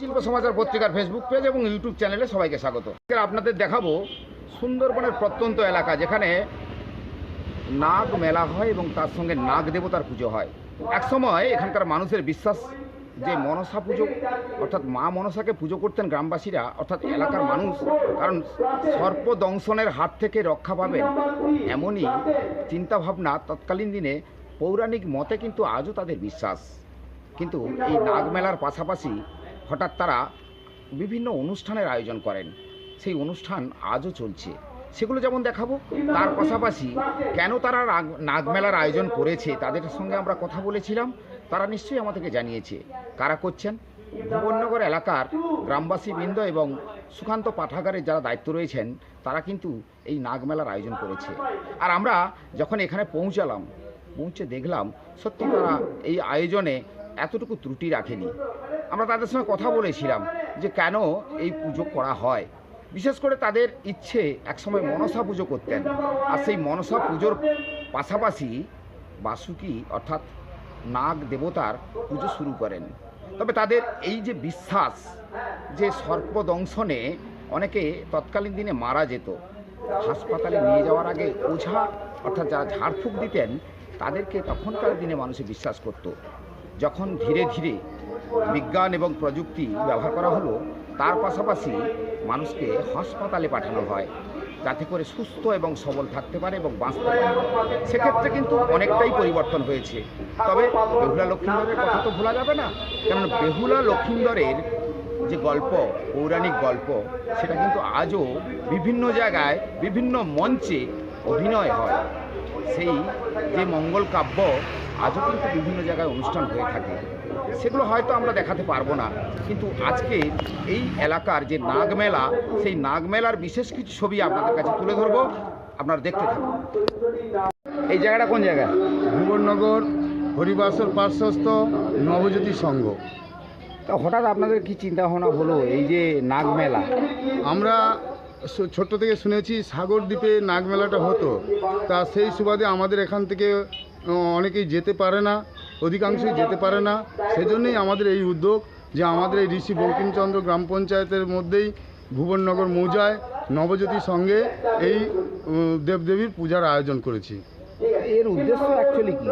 শিল্প সমাচার পত্রিকার Facebook page এবং ইউটিউব চ্যানেলে সবাইকে স্বাগত। আপনাদের দেখাবো সুন্দরবনের প্রত্যন্ত এলাকা, যেখানে নাগ মেলা হয় এবং তার সঙ্গে নাগ দেবতার পুজো হয়। একসময় এখানকার মানুষের বিশ্বাস যে মনসা পুজো, অর্থাৎ মা মনসাকে পুজো করতেন গ্রামবাসীরা, অর্থাৎ এলাকার মানুষ, কারণ সর্প দংশনের হাত থেকে রক্ষা পাবেন এমনই চিন্তাভাবনা তৎকালীন দিনে পৌরাণিক মতে কিন্তু আজও তাদের বিশ্বাস। কিন্তু এই নাগমেলার পাশাপাশি হঠাৎ তারা বিভিন্ন অনুষ্ঠানের আয়োজন করেন। সেই অনুষ্ঠান আজও চলছে। সেগুলো যেমন দেখাবো, তার পাশাপাশি কেন তারা নাগ- নাগমেলার আয়োজন করেছে তাদের সঙ্গে আমরা কথা বলেছিলাম। তারা নিশ্চয়ই আমাদেরকে জানিয়েছে। কারা করছেন? ভুবননগর এলাকার গ্রামবাসী বৃন্দ এবং সুকান্ত পাঠাগারের যারা দায়িত্ব রয়েছেন, তারা কিন্তু এই নাগমেলার আয়োজন করেছে। আর আমরা যখন এখানে পৌঁছালাম, পৌঁছে দেখলাম সত্যি তারা এই আয়োজনে এতটুকু ত্রুটি রাখেনি। আমরা তাদের সঙ্গে কথা বলেছিলাম যে কেন এই পুজো করা হয়। বিশেষ করে তাদের ইচ্ছে একসময় মনসা পুজো করতেন। আর সেই মনসা পুজোর পাশাপাশি বাসুকি অর্থাৎ নাগ দেবতার পুজো শুরু করেন। তবে তাদের এই যে বিশ্বাস, যে সর্পদংশনে অনেকে তৎকালীন দিনে মারা যেত, হাসপাতালে নিয়ে যাওয়ার আগে ওঝা অর্থাৎ যারা ঝাড়ফুঁক দিতেন, তাদেরকে তখনকার দিনে মানুষে বিশ্বাস করত। যখন ধীরে ধীরে বিজ্ঞান এবং প্রযুক্তি ব্যবহার করা হলো, তার পাশাপাশি মানুষকে হাসপাতালে পাঠানো হয়, যাতে করে সুস্থ এবং সবল থাকতে পারে এবং বাঁচতে পারে। সেক্ষেত্রে কিন্তু অনেকটাই পরিবর্তন হয়েছে। তবে বেহুলা লক্ষিন্দরের কথা তো ভোলা যাবে না। কেননা বেহুলা লক্ষিন্দরের যে গল্প, পৌরাণিক গল্প, সেটা কিন্তু আজও বিভিন্ন জায়গায়, বিভিন্ন মঞ্চে অভিনয় হয়। সেই যে মঙ্গল কাব্য আজও কিন্তু বিভিন্ন জায়গায় অনুষ্ঠান হয়ে থাকে। সেগুলো হয়তো আমরা দেখাতে পারব না। কিন্তু আজকে এই এলাকার যে নাগমেলা সেই নাগমেলার বিশেষ কিছু ছবি আপনাদের কাছে তুলে ধরবো। আপনারা দেখতে থাকুন। এই জায়গাটা কোন জায়গায় ভুবননগর হরিবাসর পার্শ্বস্থ নবজ্যোতি সংঘ। তা হঠাৎ আপনাদের কি চিন্তা ভাবনা হলো এই যে নাগমেলা? আমরা ছোট্ট থেকে শুনেছি সাগর দ্বীপে নাগমেলাটা হতো। তা সেই সুবাদে আমাদের এখান থেকে অনেকেই যেতে পারে না। অধিকাংশই যেতে পারে না। সেজন্যই আমাদের এই উদ্যোগ যে আমাদের এই ঋষি বঙ্কিমচন্দ্র গ্রাম পঞ্চায়েতের মধ্যেই ভুবননগর মৌজায় নবজ্যোতি সঙ্গে এই দেবদেবীর পূজার আয়োজন করেছি। এর উদ্দেশ্য অ্যাকচুয়ালি কি?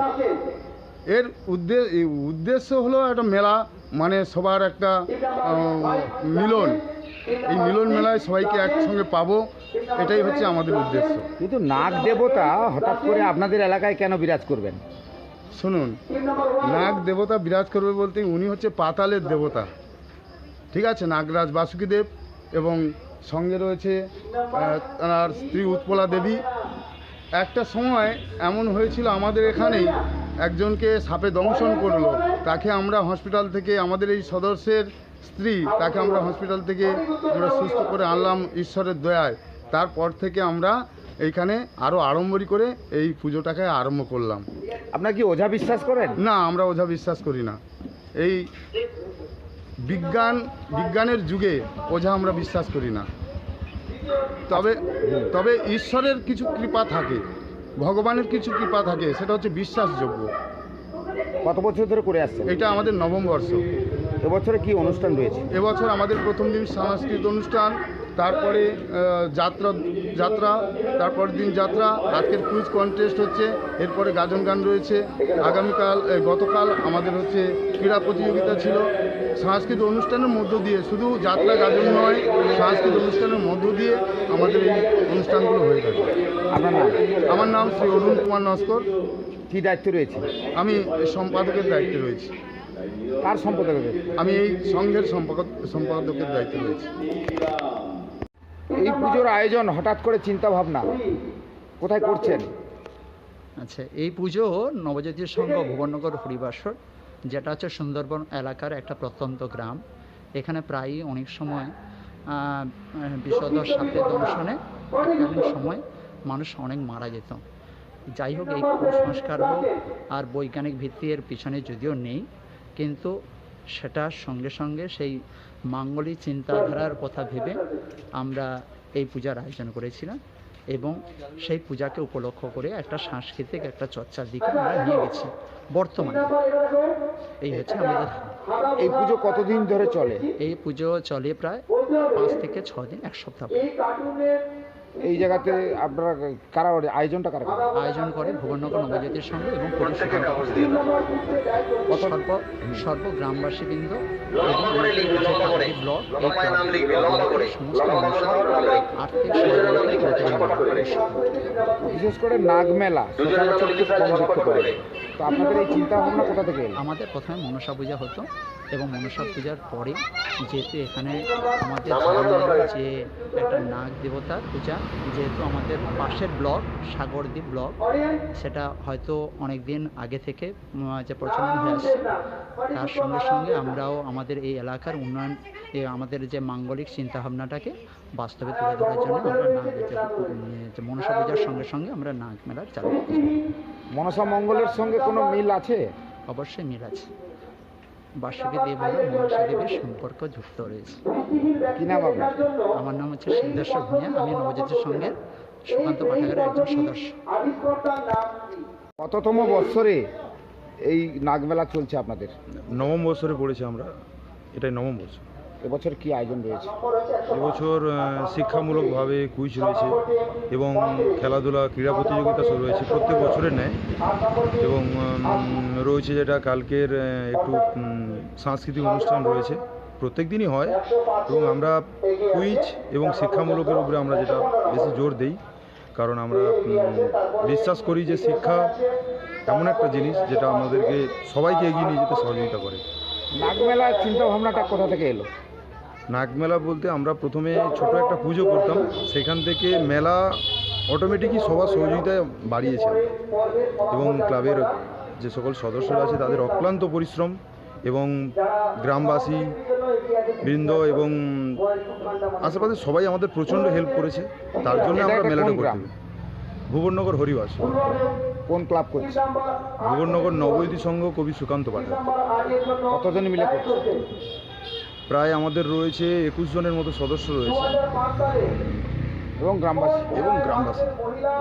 এর উদ্দেশ্য উদ্দেশ্য হলো একটা মেলা মানে সবার একটা মিলন। এই মিলন মেলায় সবাইকে একসঙ্গে পাবো এটাই হচ্ছে আমাদের উদ্দেশ্য। কিন্তু নাগ দেবতা হঠাৎ করে আপনাদের এলাকায় কেন বিরাজ করবেন? শুনুন, নাগ দেবতা বিরাজ করবে বলতে উনি হচ্ছে পাতালের দেবতা। ঠিক আছে, নাগরাজ বাসুকীদেব এবং সঙ্গে রয়েছে তার স্ত্রী উৎপলা দেবী। একটা সময় এমন হয়েছিল আমাদের এখানেই একজনকে সাপে দংশন করল, তাকে আমরা হসপিটাল থেকে আমাদের এই সদস্যের স্ত্রী, তাকে আমরা হসপিটাল থেকে আমরা সুস্থ করে আনলাম ঈশ্বরের দয়ায়। তারপর থেকে আমরা এইখানে আরও আড়ম্বরি করে এই পুজোটাকে আরম্ভ করলাম। আপনার কি ওঝা বিশ্বাস করেন? না আমরা ওঝা বিশ্বাস করি না। এই বিজ্ঞান বিজ্ঞানের যুগে ওঝা আমরা বিশ্বাস করি না। তবে তবে ঈশ্বরের কিছু কৃপা থাকে ভগবানের কিছু কৃপা থাকে সেটা হচ্ছে বিশ্বাসযোগ্য। কত বছর ধরে করে আসছে এটা আমাদের নবম বর্ষ। এবছরে কি অনুষ্ঠান রয়েছে? এবছর আমাদের প্রথম দিন সাংস্কৃতিক অনুষ্ঠান তারপরে যাত্রা যাত্রা তারপর দিন যাত্রা আজকের কুইজ কন্টেস্ট হচ্ছে এরপরে গাজন গান রয়েছে। আগামীকাল গতকাল আমাদের হচ্ছে ক্রীড়া প্রতিযোগিতা ছিল। সাংস্কৃতিক অনুষ্ঠানের মধ্য দিয়ে শুধু যাত্রা গাজন নয় সাংস্কৃতিক অনুষ্ঠানের মধ্য দিয়ে আমাদের এই অনুষ্ঠানগুলো হয়ে থাকে। আপনার নাম? আমার নাম শ্রী অরুণ কুমার নস্কর। কি দায়িত্ব রয়েছে? আমি সম্পাদকের দায়িত্বে রয়েছি। কার সম্পদক আমি এই সংঘের সম্পাদক সম্পাদকের দায়িত্বে রয়েছি। এই পুজোর আয়োজন হঠাৎ করে চিন্তা ভাবনা কোথায় করছেন? আচ্ছা এই পুজো নবজাতীয় সংঘ ভুবননগর হরিবাসর, যেটা হচ্ছে সুন্দরবন এলাকার একটা প্রত্যন্ত গ্রাম। এখানে প্রায়ই অনেক সময় বিশদ সাপের দংশনে এককালীন সময় মানুষ অনেক মারা যেত। যাই হোক, এই কুসংস্কার হোক আর বৈজ্ঞানিক ভিত্তি এর পিছনে যদিও নেই, কিন্তু সেটার সঙ্গে সঙ্গে সেই মাঙ্গলিক চিন্তাধারার কথা ভেবে আমরা এই পূজার আয়োজন করেছিলাম এবং সেই পূজাকে উপলক্ষ করে একটা সাংস্কৃতিক একটা চর্চার দিকে আমরা নিয়ে গেছি বর্তমানে। এই হচ্ছে আমাদের এই পুজো কতদিন ধরে চলে? এই পুজো চলে প্রায় পাঁচ থেকে ছ দিন এক সপ্তাহ। এই জায়গাতে আপনারা কারা আয়োজনটা কারা করে? আয়োজন করে ভুবননগর নবজ্যোতির সঙ্গ এবং সর্ব সর্ব গ্রামবাসীবৃন্দ বিশেষ করে নাগমেলা কম দেখতে পাওয়া। তো আপনাদের এই চিন্তা ভাবনা কোথা থেকে আমাদের প্রথমে মনসা পূজা হতো এবং মনসা পূজার পরে যেহেতু এখানে আমাদের যে একটা নাগ দেবতার পূজা যেহেতু আমাদের পাশের ব্লক সাগরদ্বীপ ব্লক সেটা হয়তো অনেক দিন আগে থেকে যে প্রচলন হয়ে আসছে। তার সঙ্গে সঙ্গে আমরাও আমাদের এই এলাকার উন্নয়ন আমাদের যে মাঙ্গলিক চিন্তাভাবনাটাকে বাস্তবে তুলে ধরার জন্য আমরা নাগের যে মনসা পূজার সঙ্গে সঙ্গে আমরা নাগ মেলার চালু করি মনসা মঙ্গলের সঙ্গে কোনো মিল আছে? অবশ্যই মিল আছে। বার্ষিকী দেব এবং মনসা দেবীর সম্পর্ক যুক্ত রয়েছে। কি নাম আপনার? আমার নাম হচ্ছে সিদ্ধেশ্বর ভূঁইয়া আমি নবজ্যোতির সঙ্গের সুকান্ত পাঠাগারের একজন সদস্য। কততম বৎসরে এই নাগমেলা চলছে আপনাদের? নবম বছরে পড়েছি আমরা। এটাই নবম বছর এবছর কি আয়োজন রয়েছে? এবছর শিক্ষামূলকভাবে কুইজ রয়েছে এবং খেলাধুলা ক্রীড়া প্রতিযোগিতা সব রয়েছে প্রত্যেক বছরের ন্যায়। এবং রয়েছে যেটা কালকের একটু সাংস্কৃতিক অনুষ্ঠান রয়েছে। প্রত্যেক দিনই হয় এবং আমরা কুইজ এবং শিক্ষামূলকের উপরে আমরা যেটা বেশি জোর দেই কারণ আমরা বিশ্বাস করি যে শিক্ষা এমন একটা জিনিস যেটা আমাদেরকে সবাইকে এগিয়ে নিয়ে যেতে সহযোগিতা করে। নাগমেলার চিন্তা ভাবনাটা কোথা থেকে এলো? নাগমেলা বলতে আমরা প্রথমে ছোট একটা পুজো করতাম। সেখান থেকে মেলা অটোমেটিকই সবার সহযোগিতায় বাড়িয়েছে। এবং ক্লাবের যে সকল সদস্যরা আছে তাদের অক্লান্ত পরিশ্রম এবং গ্রামবাসী বৃন্দ এবং আশেপাশে সবাই আমাদের প্রচণ্ড হেল্প করেছে। তার জন্য আমরা মেলাটা গ্রাম? ভুবননগর হরিবাস। কোন ক্লাব করছে? ভুবননগর নবৈদী সংঘ কবি সুকান্ত পাঠক। কতজন মিলে করছে? প্রায় আমাদের রয়েছে একুশ জনের মতো সদস্য রয়েছে। এবং গ্রামবাসী। এবং গ্রামবাসী।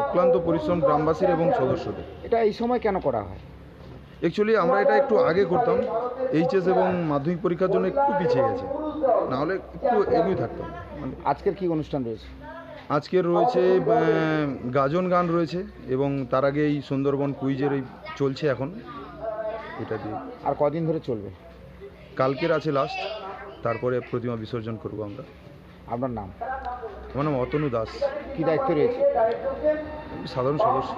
অক্লান্ত পরিশ্রম গ্রামবাসীর এবং সদস্যদের। এটা এই সময় কেন করা হয়? অ্যাকচুয়ালি আমরা এটা একটু আগে করতাম। এইচএস এবং মাধ্যমিক পরীক্ষার জন্য একটু পিছিয়ে গেছে। নাহলে একটু এগিয়ে থাকতাম। মানে আজকের কি অনুষ্ঠান রয়েছে? আজকের রয়েছে গাজন গান রয়েছে এবং তার আগে এই সুন্দরবন কুইজের এই চলছে এখন। এটা দিয়ে। আর কদিন ধরে চলবে? কালকের আছে লাস্ট তারপরে প্রতিমা বিসর্জন করব আমরা। আপনার নাম? আমার নাম অতনু দাস। কি দায়িত্ব রয়েছে? সাধারণ সদস্য।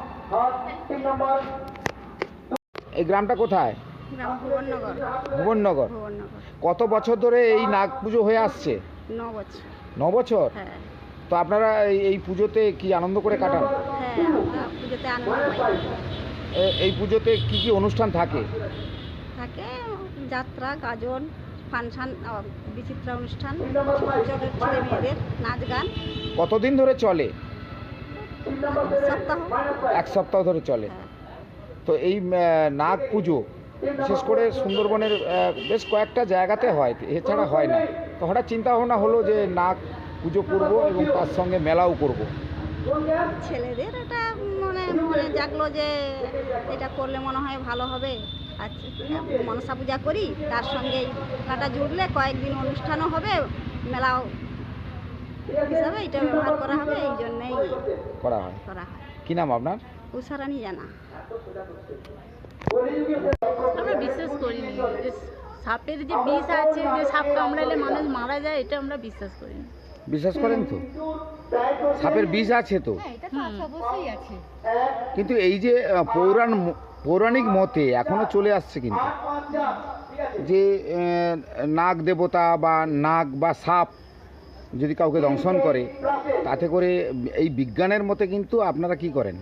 এই গ্রামটা কোথায়? গ্রাম ভুবননগর। কত বছর ধরে এই নাগ পুজো হয়ে আসছে? ন বছর। হ্যাঁ। তো আপনারা এই- এই পুজোতে কি আনন্দ করে কাটান? হ্যাঁ এই পুজোতে কি কি অনুষ্ঠান থাকে? থাকে যাত্রা গাজন। ফাংশন বিচিত্র অনুষ্ঠান ছোট ছেলে মেয়েদের নাচ গান। কতদিন ধরে চলে? সপ্তাহ। এক সপ্তাহ ধরে চলে। হ্যাঁ। তো এই নাগ পুজো বিশেষ করে সুন্দরবনের বেশ কয়েকটা জায়গাতে হয় এছাড়া হয় না। তো হঠাৎ চিন্তা ভাবনা হলো যে নাগ পুজো করব এবং তার সঙ্গে মেলাও করব। ছেলেদের এটা মনে মনে জাগলো যে এটা করলে মনে হয় ভালো হবে। মনসা পূজা করি তার সঙ্গে কাটা জুড়লে কয়েকদিন অনুষ্ঠানও হবে মেলাও হিসাবে এটা ব্যবহার করা হবে এই জন্যেই করা হয়। করা হয়। কি নাম আপনার? উষারানি জানা। আমরা বিশ্বাস করিনি যে সাপের যে বিষ আছে যে সাপ কামড়ালে মানুষ মারা যায় এটা আমরা বিশ্বাস করিনি। বিশ্বাস করেন তো? সাপের বিষ আছে তো? কিন্তু এই যে পৌরাণ পৌরাণিক মতে এখনও চলে আসছে কিন্তু যে নাগ দেবতা বা নাগ বা সাপ যদি কাউকে দংশন করে তাতে করে এই বিজ্ঞানের মতে কিন্তু আপনারা কি করেন?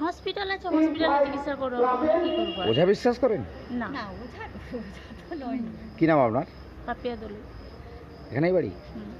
হসপিটাল আছে হসপিটালে চিকিৎসা করো কি ওঝা বিশ্বাস করেন? না। কি নাম আপনার? পাপিয়া দলে। এখানেই বাড়ি? হুম।